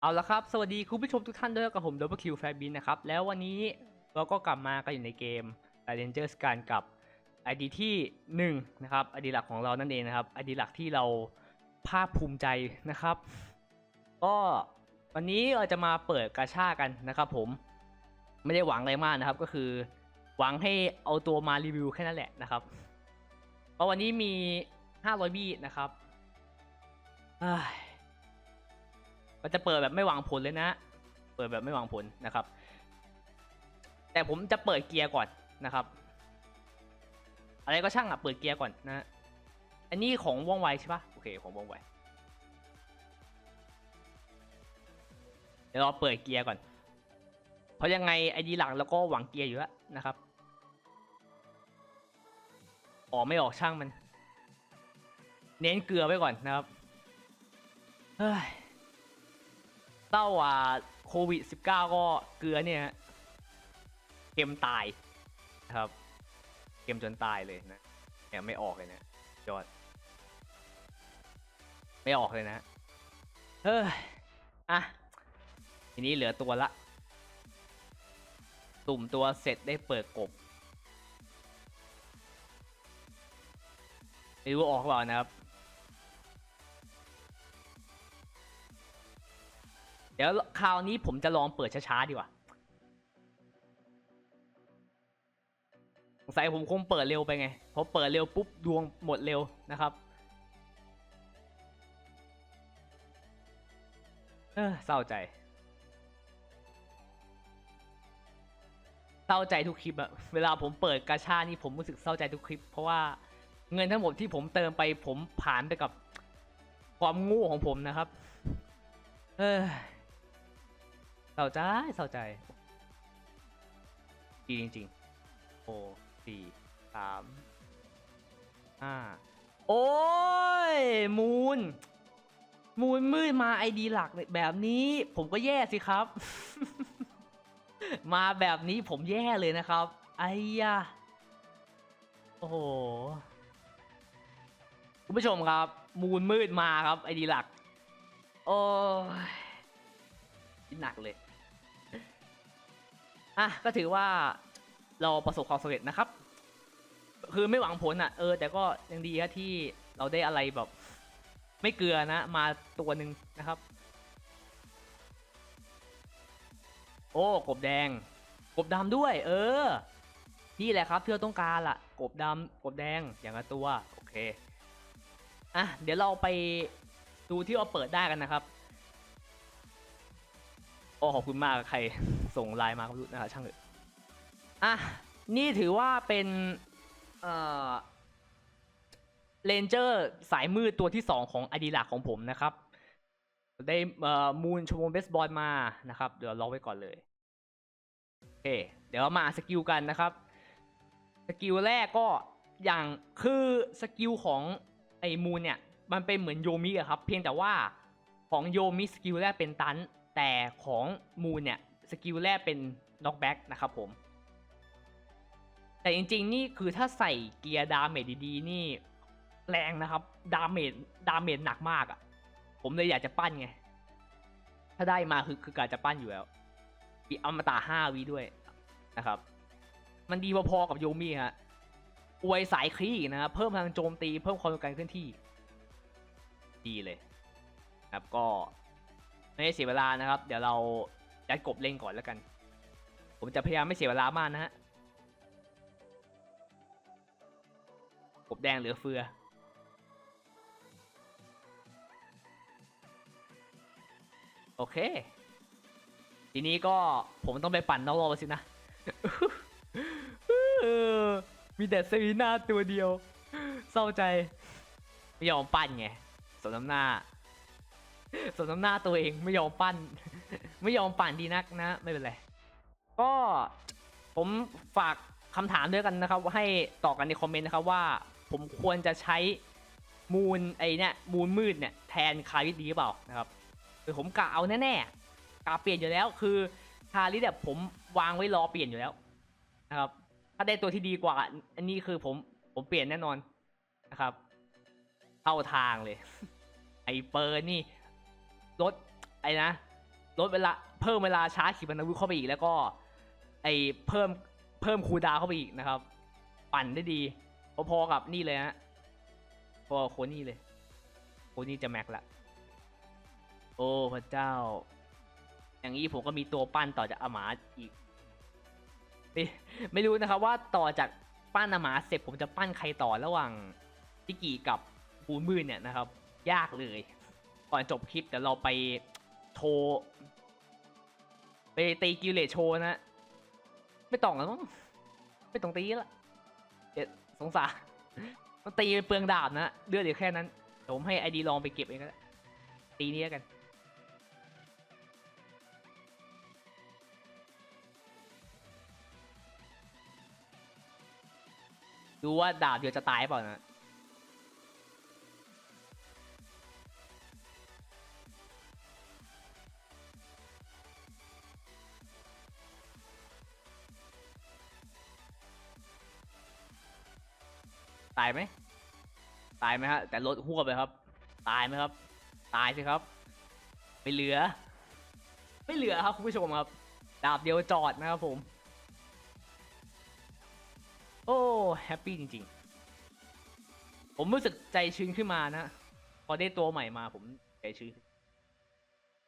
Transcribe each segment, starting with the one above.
เอาละครับ สวัสดีคุณผู้ชมทุกท่านด้วยกับผม Double Q f a b i n นะครับ แล้ววันนี้เราก็กลับมากันอยู่ในเกม Rangers กันกับ ID ที่1นะครับ ID หลักของเรานั่นเองนะครับ ID หลักที่เราภาคภูมิใจนะครับ ก็วันนี้เราจะมาเปิดกาชากันนะครับผม ไม่ได้หวังอะไรมากนะครับ ก็คือหวังให้เอาตัวมารีวิวแค่นั้นแหละนะครับเพราะวันนี้มี 500 บี้นะครับอ้ย ก็จะเปิดแบบไม่หวังผลเลยนะ เปิดแบบไม่หวังผลนะครับ แต่ผมจะเปิดเกียร์ก่อนนะครับ อะไรก็ช่างอะเปิดเกียร์ก่อนนะ อันนี้ของว่องไวใช่ปะโอเคของว่องไวเดี๋ยวเราเปิดเกียร์ก่อน เพราะยังไงไอดีหลักแล้วก็หวังเกียร์อยู่แล้วนะครับ ออกไม่ออกช่างมัน เน้นเกลือไว้ก่อนนะครับ เฮ้ย เต้าว่าโควิด 19 ก็เกลือเนี่ยเค็มตายครับเค็มจนตายเลยนะเนี่ยไม่ออกเลยนะยอด ไม่ออกเลยนะเฮ้ยอะทีนี้เหลือตัวละตุ่มตัวเสร็จได้เปิดกบไม่รู้ออกหรือเปล่านะครับ เดี๋ยวคราวนี้ผมจะลองเปิดช้าๆดีกว่าสงสัยผมคงเปิดเร็วไปไงพอเปิดเร็วปุ๊บดวงหมดเร็วนะครับเออเศร้าใจเศร้าใจทุกคลิปอะเวลาผมเปิดกาชานี่ผมรู้สึกเศร้าใจทุกคลิป เพราะว่าเงินทั้งหมดที่ผมเติมไปผมผ่านไปกับความงู้ของผมนะครับ เออ เศร้าใจเศร้าใจดีจริงๆโอ้สี่สามห้าโอ้ย มูน มูนมืดมาไอดีหลักแบบนี้ ผมก็แย่สิครับ มาแบบนี้ผมแย่เลยนะครับ ไอ้ยะโอ้โห คุณผู้ชมครับ มูนมืดมาครับไอดีหลัก โอ้ยหนักเลย อะก็ถือว่าเราประสบความสำเร็จนะครับ คือไม่หวังผลอะเออ แต่ก็ยังดีครับที่เราได้อะไรแบบ ไม่เกลือนะ มาตัวหนึ่งนะครับ โอ้กบแดง กบดำด้วย เออ นี่แหละครับที่เราต้องการล่ะ กบดำกบแดงอย่างละตัว โอเคอะเดี๋ยวเราไปดูที่เราเปิดได้กันนะครับ โอ้ขอบคุณมากใครส่งไลน์มาก็รู้นะครับช่างเถอะอะนี่ถือว่าเป็นเอ่อเลนเจอร์สายมืดตัวที่ 2 ของอดีหลักของผมนะครับ ได้มูนชมรมเบสบอลมานะครับ เดี๋ยวล็อกไว้ก่อนเลยโอเคเดี๋ยวมาสกิลกันนะครับ สกิลแรกก็อย่างคือสกิลของไอ้มูนเนี่ย มันเป็นเหมือนโยมิอะครับ เพียงแต่ว่าของโยมิสกิลแรกเป็นตัน แต่ของมูนเนี่ยสกิลแรกเป็นน็อกแบ็กนะครับผม แต่จริงๆ นี่คือถ้าใส่เกียร์ดาเมจดีๆ นี่แรงนะครับ ดาเมจดาเมจหนักมากอะ่ะ ผมเลยอยากจะปั้นไง ถ้าได้มาคือคือกาจะปั้นอยู่แล้วมีอมตะห้าวิด้วยนะครับ มันดีพอๆกับโยมิฮะอวยสายคลีนะเพิ่มพลังโจมตีเพิ่มความร็วการเคลื่อนที่ ดีเลยครับก็ ไม่ให้เสียเวลานะครับ เดี๋ยวเรายัดกบเล่นก่อนแล้วกัน ผมจะพยายามไม่เสียเวลามากนะฮะกบแดงเหลือเฟือ โอเค ทีนี้ก็ผมต้องไปปั่นนอกรอบสินะมีแต่เซรีนาตัวเดียว เศร้าใจ ไม่ยอมปั้นไงสมน้ำหน้า สมน้ำหน้าตัวเองไม่ยอมปั้น ไม่ยอมปั่นดีนักนะ ไม่เป็นไร ก็ผมฝากคำถามด้วยกันนะครับ ให้ตอบกันในคอมเมนต์นะครับว่า ผมควรจะใช้มูลไอเนี่ยมูลมืดเนี่ยแทนคาริสดีหรือเปล่านะครับคือผมกะเอาแน่ๆกะเปลี่ยนอยู่แล้ว คือคาริสแบบผมวางไว้รอเปลี่ยนอยู่แล้วนะครับถ้าได้ตัวที่ดีกว่า อันนี้คือผมผมเปลี่ยนแน่นอนนะครับเข้าทางเลย ไอเปิร์นี่ รถไอ้นะลดเวลาเพิ่มเวลาชาร์จขีปนาวุธเข้าไปอีกแล้วก็ไอเพิ่มเพิ่มคูดาวเข้าไปอีกนะครับ ปั่นได้ดีพอๆกับนี่เลยฮะพอโคนี่เลยโคนี่จะแม็กละโอ้พระเจ้า อย่างนี้ผมก็มีตัวปั้นต่อจากอาหมาอีกไม่ไม่รู้นะครับว่าต่อจากปั้นอาหมาเสร็จผมจะปั้นใครต่อระหว่างพิกิกับปูมืดเนี่ยนะครับ ยากเลย ก่อนจบคลิปเดี๋ยวเราไปโชว์ไปตีกิเลตโชว์นะ ไม่ต้องแล้วมั้งไม่ต้องตีละเดี๋ยวสงสารมันตีเปลืองดาบนะเลือดเดี๋ยวแค่นั้นผมให้ไอดีลองไปเก็บเองก็ได้ตีนี้กันดูว่าดาบเดียวจะตายเปล่านะ ตายไหมตายไหมฮะแต่ลดหัวไปครับ ตายไหมครับ ตายสิครับ ไม่เหลือ ไม่เหลือครับคุณผู้ชมครับ ดาบเดียวจอดนะครับผม โอ้แฮปปี้จริงๆ ผมรู้สึกใจชื้นขึ้นมานะ พอได้ตัวใหม่มาผมใจชื้น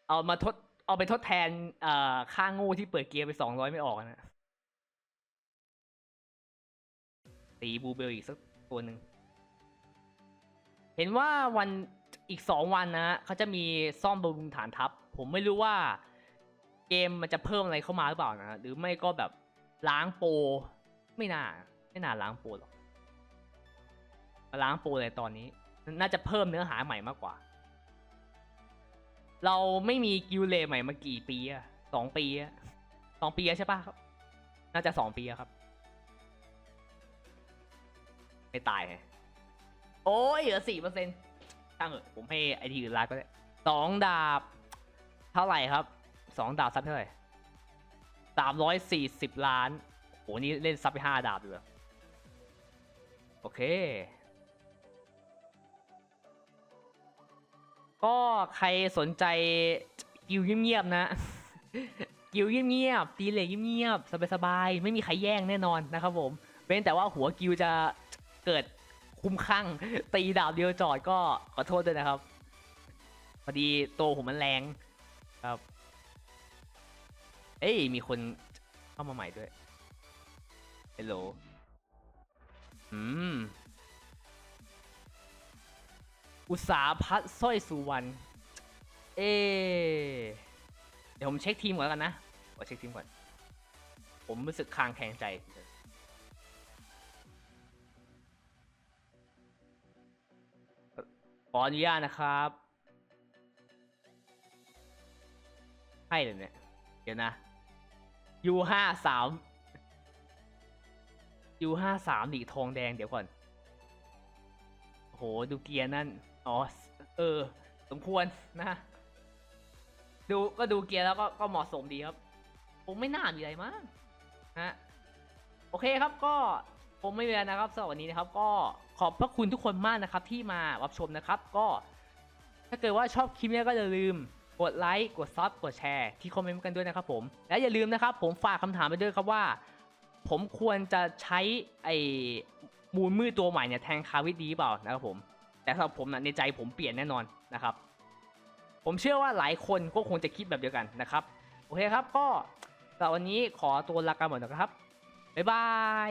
เอามาทดเอาไปทดแทนเอ่อค่าง่ที่เปิดเกียร์ไปสองร้อยไม่ออกนะตีบูเบลอีกสัก ตัวหนึ่ง เห็นว่าวันอีกสองวันนะเขาจะมีซ่อมบำรุงฐานทัพ ผมไม่รู้ว่าเกมมันจะเพิ่มอะไรเข้ามาหรือเปล่านะ หรือไม่ก็แบบล้างโปรไม่น่า ไม่น่าล้างโปรหรอกมาล้างโปรเลยตอนนี้ น่าจะเพิ่มเนื้อหาใหม่มากกว่า เราไม่มีกิลเลใหม่มากี่ปีอะสองปีอะสองปีใช่ปะครับ น่าจะสองปีครับ ไม่ตายไงโอ้ยเหลือสี่เปอร์เซ็นต์ช่างเถอะผมให้ไอทีอื่นลาก็ได้สองดาบ เท่าไหร่ครับสองดาบซับเท่าไหร่สามร้อยสี่สิบล้านโหนี่เล่นซับไปห้าดาบอยู่แล้วโอเค ก็ใครสนใจกิวเงียบๆนะกิวเงียบๆตีเหล็กเงียบๆสบายๆไม่มีใครแย่งแน่นอนนะครับผมเว้นแต่ว่าหัวกิวจะ เกิดคุ้มข้างตีดาบเดียวจอดก็ขอโทษด้วยนะครับ พอดีโตวผมมันแรงครับ เอ้ยมีคนเข้ามาใหม่ด้วยเฮลโหลอืม อุตสาพัฒสร้อยสุวรรณ เอ เดี๋ยวผมเช็คทีมก่อนแล้วกันนะขอเช็คทีมก่อน ผมรู้สึกคลางแข็งใจ ขออนุญาตนะครับ ให้เลยเนี่ย เดี๋ยวนะ U ห้าสาม U ห้าสามหลีทองแดงเดี๋ยวก่อนโห ดูเกียร์นั่น อ๋อ เออ สมควรนะ ดูก็ดูเกียร์แล้วก็ก็เหมาะสมดีครับ ผมไม่น่ามีอะไรมากฮะ โอเคครับก็ผมไม่มีอะไรนะครับสำหรับวันนี้นะครับก็ ขอบพระคุณทุกคนมากนะครับที่มารับชมนะครับ ก็ถ้าเกิดว่าชอบคลิปนี้ก็อย่าลืมกดไลค์กดซับกดแชร์ที่คอมเมนต์กันด้วยนะครับผมและอย่าลืมนะครับ ผมฝากคำถามไปด้วยครับว่า ผมควรจะใช้ไอ้มูลมืดตัวใหม่เนี่ยแทงคาวิดดีเปล่านะครับผมแต่สำหรับผมนะในใจผมเปลี่ยนแน่นอนนะครับ ผมเชื่อว่าหลายคนก็คงจะคิดแบบเดียวกันนะครับ โอเคครับก็สำหรับวันนี้ขอตัวลากันหมดนะครับบ๊ายบาย